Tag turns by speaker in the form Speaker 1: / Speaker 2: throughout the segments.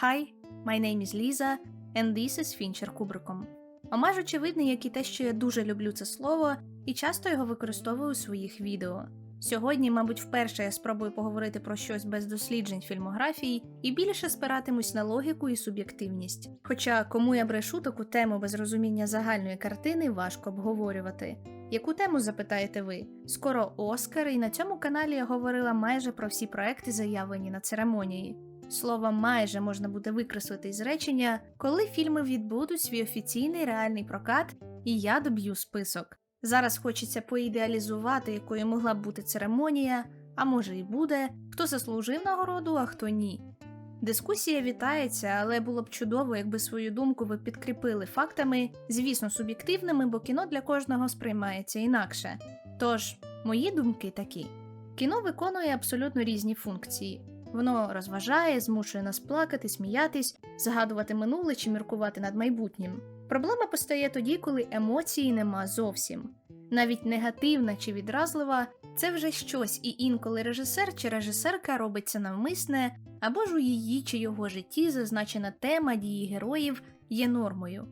Speaker 1: Hi, my name is Lisa, and this is Fincher Кубриком. Омаж очевидний, як і те, що я дуже люблю це слово, і часто його використовую у своїх відео. Сьогодні, мабуть, вперше я спробую поговорити про щось без досліджень фільмографії і більше спиратимусь на логіку і суб'єктивність. Хоча кому я брешу таку тему без розуміння загальної картини, важко обговорювати. Яку тему запитаєте ви? Скоро Оскар, і на цьому каналі я говорила майже про всі проекти, заявлені на церемонії. Слово майже можна буде викреслити із речення, коли фільми відбудуть свій офіційний реальний прокат, і я доб'ю список. Зараз хочеться поідеалізувати, якою могла б бути церемонія, а може і буде, хто заслужив нагороду, а хто ні. Дискусія вітається, але було б чудово, якби свою думку ви підкріпили фактами, звісно, суб'єктивними, бо кіно для кожного сприймається інакше. Тож, мої думки такі: кіно виконує абсолютно різні функції. Воно розважає, змушує нас плакати, сміятись, згадувати минуле чи міркувати над майбутнім. Проблема постає тоді, коли емоції нема зовсім. Навіть негативна чи відразлива це вже щось, і інколи режисер чи режисерка робить це навмисне, або ж у її чи його житті зазначена тема дії героїв є нормою.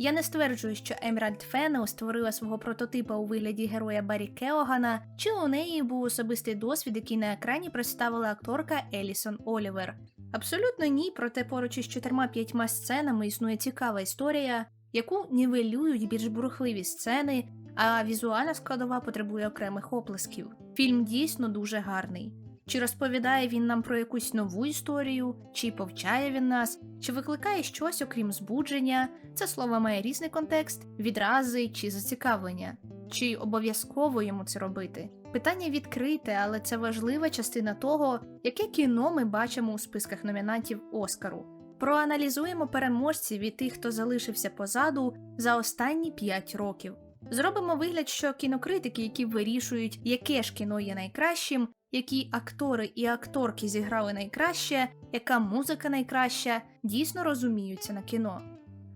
Speaker 1: Я не стверджую, що Еміральд Фенео створила свого прототипа у вигляді героя Баррі Кеогана, чи у неї був особистий досвід, який на екрані представила акторка Елісон Олівер. Абсолютно ні, проте поруч із чотирма-п'ятьма сценами існує цікава історія, яку нівелюють більш бурхливі сцени, а візуальна складова потребує окремих оплесків. Фільм дійсно дуже гарний. Чи розповідає він нам про якусь нову історію, чи повчає він нас, чи викликає щось, окрім збудження, це слово має різний контекст, відрази чи зацікавлення, чи обов'язково йому це робити. Питання відкрите, але це важлива частина того, яке кіно ми бачимо у списках номінантів Оскару. Проаналізуємо переможців і тих, хто залишився позаду за останні 5 років. Зробимо вигляд, що кінокритики, які вирішують, яке ж кіно є найкращим, які актори і акторки зіграли найкраще, яка музика найкраща, дійсно розуміються на кіно.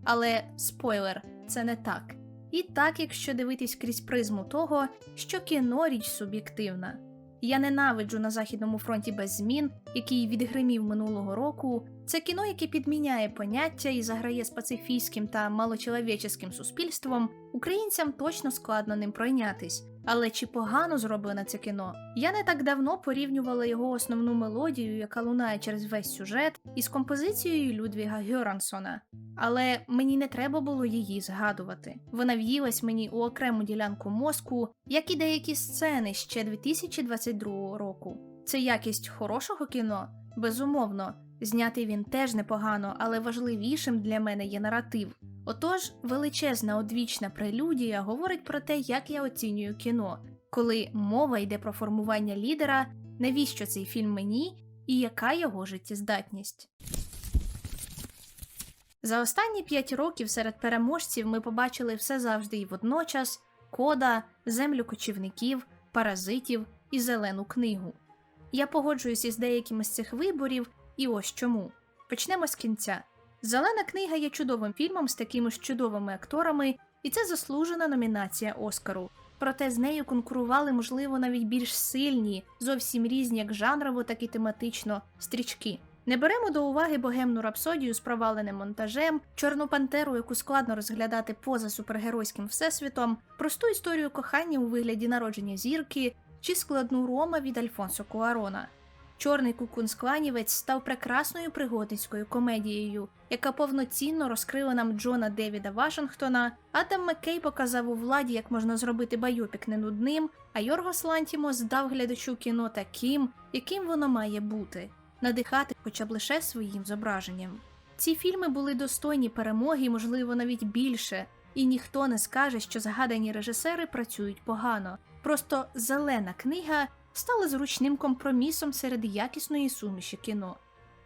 Speaker 1: Але спойлер, це не так. І так, якщо дивитись крізь призму того, що кіно річ суб'єктивна. Я ненавиджу на Західному фронті без змін, який відгримів минулого року. Це кіно, яке підміняє поняття і заграє з пацифійським та малочеловеческим суспільством, українцям точно складно ним пройнятись. Але чи погано зроблене це кіно? Я не так давно порівнювала його основну мелодію, яка лунає через весь сюжет, із композицією Людвіга Гьорансона. Але мені не треба було її згадувати. Вона в'їлась мені у окрему ділянку мозку, як і деякі сцени ще 2022 року. Це якість хорошого кіно? Безумовно, знятий він теж непогано, але важливішим для мене є наратив. Отож, величезна одвічна прелюдія говорить про те, як я оцінюю кіно, коли мова йде про формування лідера, навіщо цей фільм мені і яка його життєздатність. За останні п'ять років серед переможців ми побачили все завжди і водночас кода, землю кочівників, паразитів і зелену книгу. Я погоджуюсь із деякими з цих виборів, і ось чому. Почнемо з кінця. Зелена книга є чудовим фільмом з такими ж чудовими акторами, і це заслужена номінація Оскару. Проте з нею конкурували, можливо, навіть більш сильні, зовсім різні як жанрово, так і тематично стрічки. Не беремо до уваги богемну рапсодію з проваленим монтажем, чорну пантеру, яку складно розглядати поза супергеройським всесвітом, просту історію кохання у вигляді народження зірки чи складну рома від Альфонсо Куарона. Чорний кукунскланівець став прекрасною пригодницькою комедією, яка повноцінно розкрила нам Джона Девіда Вашингтона. Адам Маккей показав у владі, як можна зробити байопік ненудним, а Йоргос Лантімос дав глядачу кіно таким, яким воно має бути, надихати хоча б лише своїм зображенням. Ці фільми були достойні перемоги, можливо, навіть більше, і ніхто не скаже, що згадані режисери працюють погано. Просто зелена книга стала зручним компромісом серед якісної суміші кіно.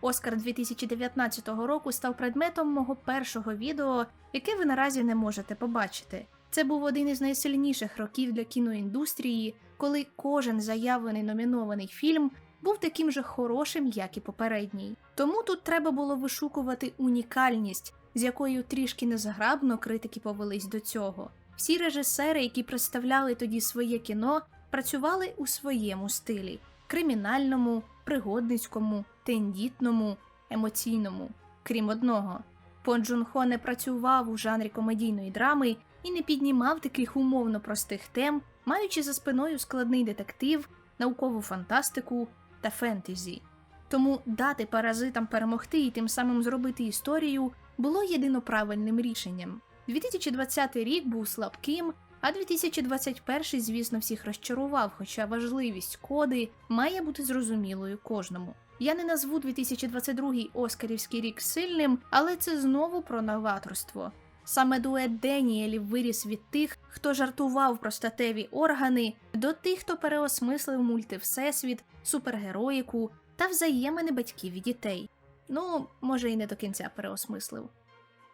Speaker 1: Оскар 2019 року став предметом мого першого відео, яке ви наразі не можете побачити. Це був один із найсильніших років для кіноіндустрії, коли кожен заявлений номінований фільм був таким же хорошим, як і попередній. Тому тут треба було вишукувати унікальність, з якою трішки незграбно критики повелись до цього. Всі режисери, які представляли тоді своє кіно, працювали у своєму стилі кримінальному, пригодницькому, тендітному, емоційному. крім одного. Пон Джун Хо не працював у жанрі комедійної драми і не піднімав таких умовно простих тем, маючи за спиною складний детектив, наукову фантастику та фентезі. Тому дати паразитам перемогти і тим самим зробити історію було єдино правильним рішенням. 2020 рік був слабким, а 2021, звісно, всіх розчарував, хоча важливість коди має бути зрозумілою кожному. Я не назву 2022 Оскарівський рік сильним, але це знову про новаторство. Саме дует Деніелів виріс від тих, хто жартував про статеві органи, до тих, хто переосмислив мультивсесвіт, супергероїку та взаємини батьків і дітей. Ну, може, і не до кінця переосмислив.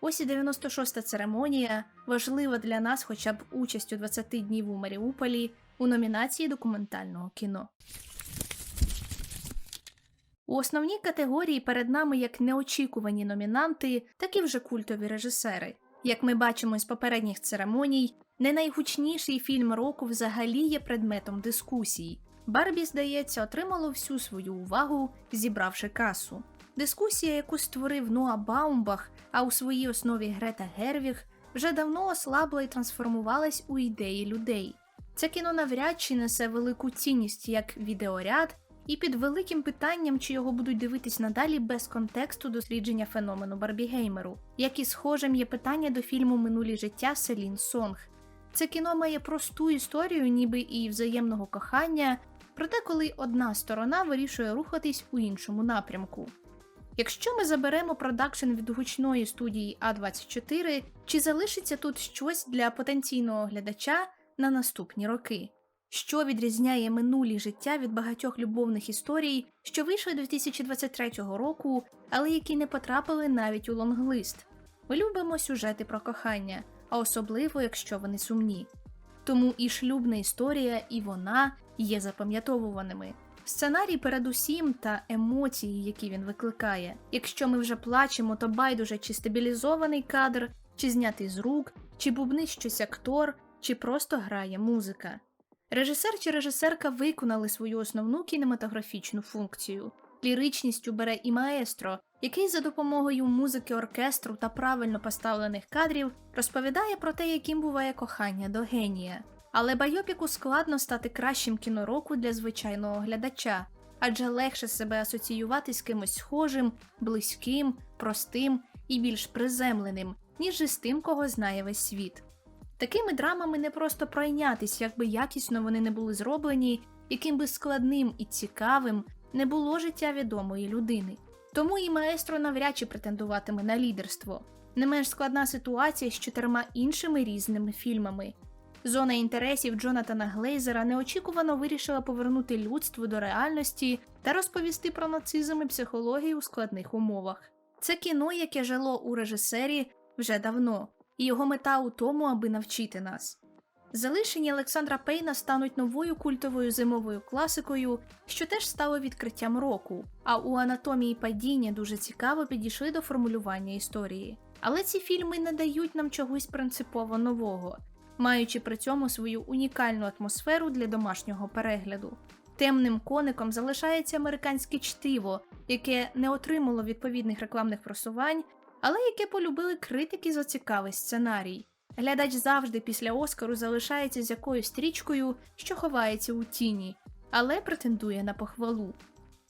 Speaker 1: Ось і 96-та церемонія важлива для нас хоча б участь у 20 днів у Маріуполі у номінації документального кіно. У основній категорії перед нами як неочікувані номінанти, так і вже культові режисери. Як ми бачимо з попередніх церемоній, не найгучніший фільм року взагалі є предметом дискусій. Барбі, здається, отримало всю свою увагу, зібравши касу. Дискусія, яку створив Ноа Баумбах, а у своїй основі Грета Гервіг, вже давно ослабла і трансформувалась у ідеї людей. Це кіно навряд чи несе велику цінність як відеоряд, і під великим питанням, чи його будуть дивитись надалі без контексту дослідження феномену Барбігеймеру, як і схожим є питання до фільму Минулі життя Селін Сонг. Це кіно має просту історію, ніби і взаємного кохання, проте коли одна сторона вирішує рухатись у іншому напрямку. Якщо ми заберемо продакшн від гучної студії А24, чи залишиться тут щось для потенційного глядача на наступні роки? Що відрізняє минулі життя від багатьох любовних історій, що вийшли 2023 року, але які не потрапили навіть у лонглист? Ми любимо сюжети про кохання, а особливо якщо вони сумні. Тому і шлюбна історія, і вона є запам'ятовуваними. Сценарій передусім та емоції, які він викликає. Якщо ми вже плачемо, то байдуже чи стабілізований кадр, чи знятий з рук, чи бубнить щось актор, чи просто грає музика. Режисер чи режисерка виконали свою основну кінематографічну функцію. Ліричністю бере і маестро, який за допомогою музики оркестру та правильно поставлених кадрів розповідає про те, яким буває кохання до генія. Але байопіку складно стати кращим кінороку для звичайного глядача, адже легше себе асоціювати з кимось схожим, близьким, простим і більш приземленим, ніж із тим, кого знає весь світ. Такими драмами не просто пройнятись, якби якісно вони не були зроблені, яким би складним і цікавим не було життя відомої людини. Тому і маестро навряд чи претендуватиме на лідерство. Не менш складна ситуація з чотирма іншими різними фільмами. Зона інтересів Джонатана Глейзера неочікувано вирішила повернути людство до реальності та розповісти про нацизм і психологію у складних умовах. Це кіно, яке жило у режисері вже давно, і його мета у тому, аби навчити нас. Залишені Олександра Пейна стануть новою культовою зимовою класикою, що теж стало відкриттям року. А у анатомії падіння дуже цікаво підійшли до формулювання історії. Але ці фільми не дають нам чогось принципово нового, маючи при цьому свою унікальну атмосферу для домашнього перегляду. Темним коником залишається американське чтиво, яке не отримало відповідних рекламних просувань, але яке полюбили критики за цікавий сценарій. Глядач завжди після Оскару залишається з якоюсь стрічкою, що ховається у тіні, але претендує на похвалу.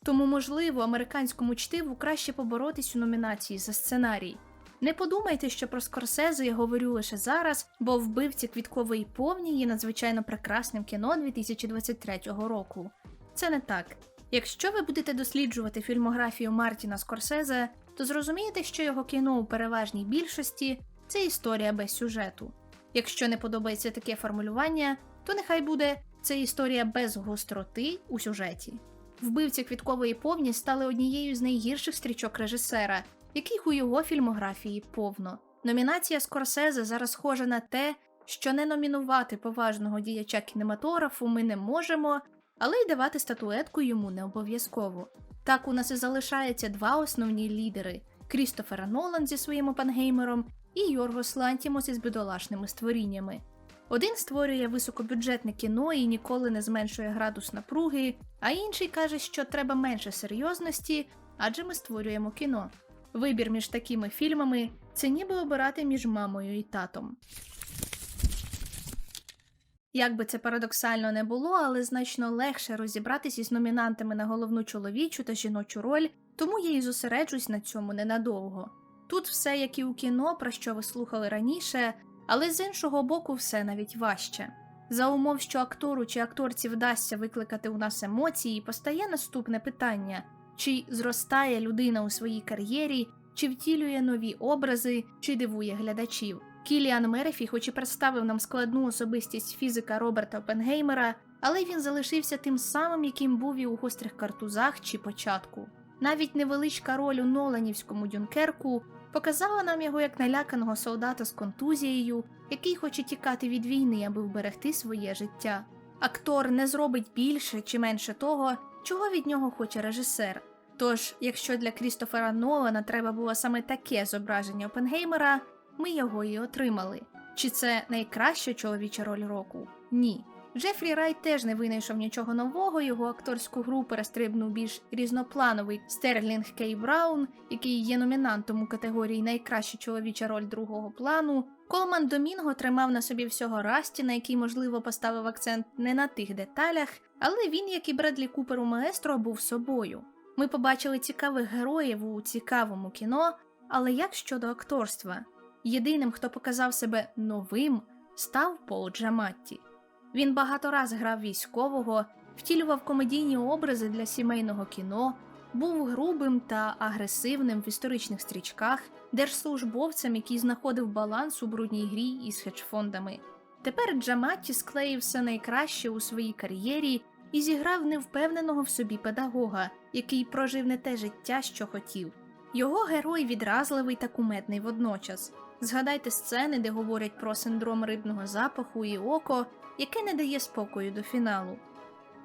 Speaker 1: Тому, можливо, американському чтиву краще поборотись у номінації за сценарій. Не подумайте, що про Скорсезе я говорю лише зараз, бо вбивці квіткової повні є надзвичайно прекрасним кіно 2023 року. Це не так. Якщо ви будете досліджувати фільмографію Мартіна Скорсезе, то зрозумієте, що його кіно у переважній більшості це історія без сюжету. Якщо не подобається таке формулювання, то нехай буде це історія без гостроти у сюжеті. Вбивці квіткової повні стали однією з найгірших стрічок режисера, яких у його фільмографії повно. Номінація Скорсезе зараз схожа на те, що не номінувати поважного діяча кінематографу ми не можемо, але й давати статуетку йому не обов'язково. Так у нас і залишається два основні лідери: Крістофера Нолан зі своїм Опенгеймером і Йоргос Лантімос із бідолашними створіннями. Один створює високобюджетне кіно і ніколи не зменшує градус напруги, а інший каже, що треба менше серйозності, адже ми створюємо кіно. Вибір між такими фільмами це ніби обирати між мамою і татом. Як би це парадоксально не було, але значно легше розібратись із номінантами на головну чоловічу та жіночу роль, тому я і зосереджусь на цьому ненадовго. Тут все як і у кіно, про що ви слухали раніше, але з іншого боку, все навіть важче. За умов, що актору чи акторці вдасться викликати у нас емоції, постає наступне питання: чи зростає людина у своїй кар'єрі, чи втілює нові образи, чи дивує глядачів. Кіліан Мерфі, хоч і представив нам складну особистість фізика Роберта Опенгеймера, але він залишився тим самим, яким був і у гострих картузах чи початку. Навіть невеличка роль у Ноланівському Дюнкерку показала нам його як наляканого солдата з контузією, який хоче тікати від війни, аби вберегти своє життя. Актор не зробить більше чи менше того, чого від нього хоче режисер. Тож, якщо для Крістофера Нолана треба було саме таке зображення Опенгеймера, ми його і отримали. Чи це найкраща чоловіча роль року? Ні. Джефрі Райт теж не винайшов нічого нового, його акторську гру перестрибнув більш різноплановий Стерлінг Кей Браун, який є номінантом у категорії Найкраща чоловіча роль другого плану. Колман Домінго тримав на собі всього Растіна, який, можливо, поставив акцент не на тих деталях, але він, як і Бредлі Купер у Маестро, був собою. Ми побачили цікавих героїв у цікавому кіно, але як щодо акторства? Єдиним, хто показав себе новим, став Пол Джаматті. Він багато раз грав військового, втілював комедійні образи для сімейного кіно, був грубим та агресивним в історичних стрічках, держслужбовцем, який знаходив баланс у брудній грі із хедж-фондами. Тепер Джаматті склеїв все найкраще у своїй кар'єрі і зіграв невпевненого в собі педагога, який прожив не те життя, що хотів. Його герой відразливий та кумедний водночас. Згадайте сцени, де говорять про синдром рибного запаху і око, яке не дає спокою до фіналу.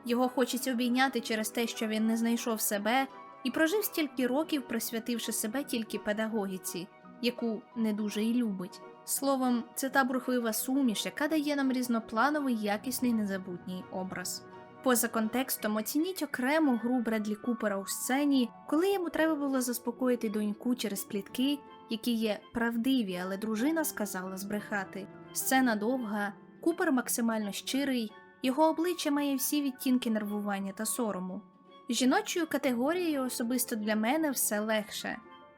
Speaker 1: Його хочеться обійняти через те, що він не знайшов себе і прожив стільки років, присвятивши себе тільки педагогіці, яку не дуже і любить. Словом, це та бурхлива суміш, яка дає нам різноплановий якісний незабутній образ. Поза контекстом оцініть окрему гру Бредлі Купера у сцені, коли йому треба було заспокоїти доньку через плітки, які є правдиві, але дружина сказала збрехати. Сцена довга, Купер максимально щирий, його обличчя має всі відтінки нервування та сорому. Жіночою категорією особисто для мене все легше.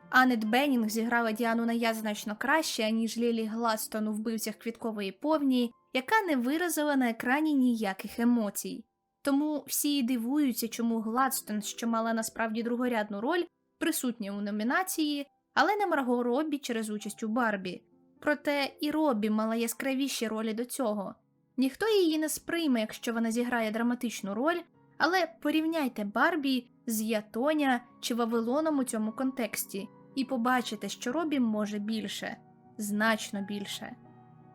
Speaker 1: Анет Беннінг зіграла Діану Наяд значно краще, аніж Лілі Гластон у вбивцях квіткової повні, яка не виразила на екрані ніяких емоцій. Тому всі і дивуються, чому Гладстон, що мала насправді другорядну роль, присутня у номінації, але не Марго Роббі через участь у Барбі. Проте і Роббі мала яскравіші ролі до цього. Ніхто її не сприйме, якщо вона зіграє драматичну роль, але порівняйте Барбі з Ятоня чи Вавилоном у цьому контексті, і побачите, що Робі може більше, значно більше.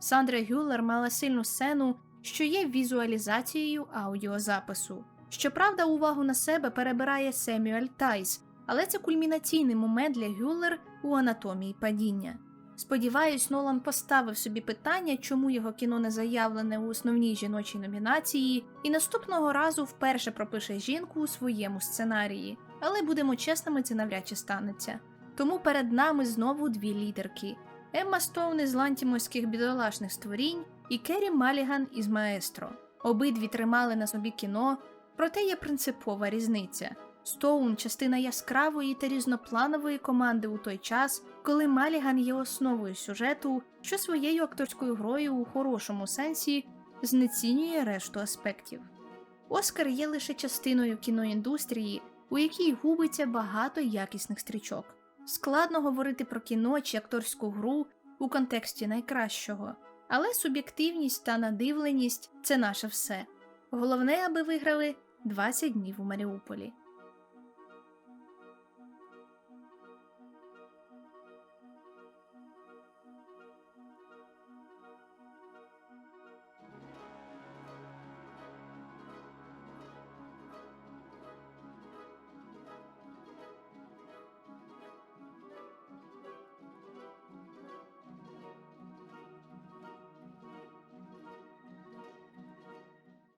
Speaker 1: Сандра Гюллер мала сильну сцену, що є візуалізацією аудіозапису. Щоправда, увагу на себе перебирає Семюель Тайс, але це кульмінаційний момент для Гюллер у анатомії падіння. Сподіваюсь, Нолан поставив собі питання, чому його кіно не заявлене у основній жіночій номінації, і наступного разу вперше пропише жінку у своєму сценарії. Але будемо чесними, це навряд чи станеться. Тому перед нами знову дві лідерки: Емма Стоун із лантімойських бідолашних створінь і Керрі Маліган із Маестро. Обидві тримали на собі кіно, проте є принципова різниця. Стоун частина яскравої та різнопланової команди у той час, коли Маліган є основою сюжету, що своєю акторською грою у хорошому сенсі знецінює решту аспектів. Оскар є лише частиною кіноіндустрії, у якій губиться багато якісних стрічок. Складно говорити про кіно чи акторську гру у контексті найкращого, але суб'єктивність та надивленість це наше все. Головне, аби виграли 20 днів у Маріуполі.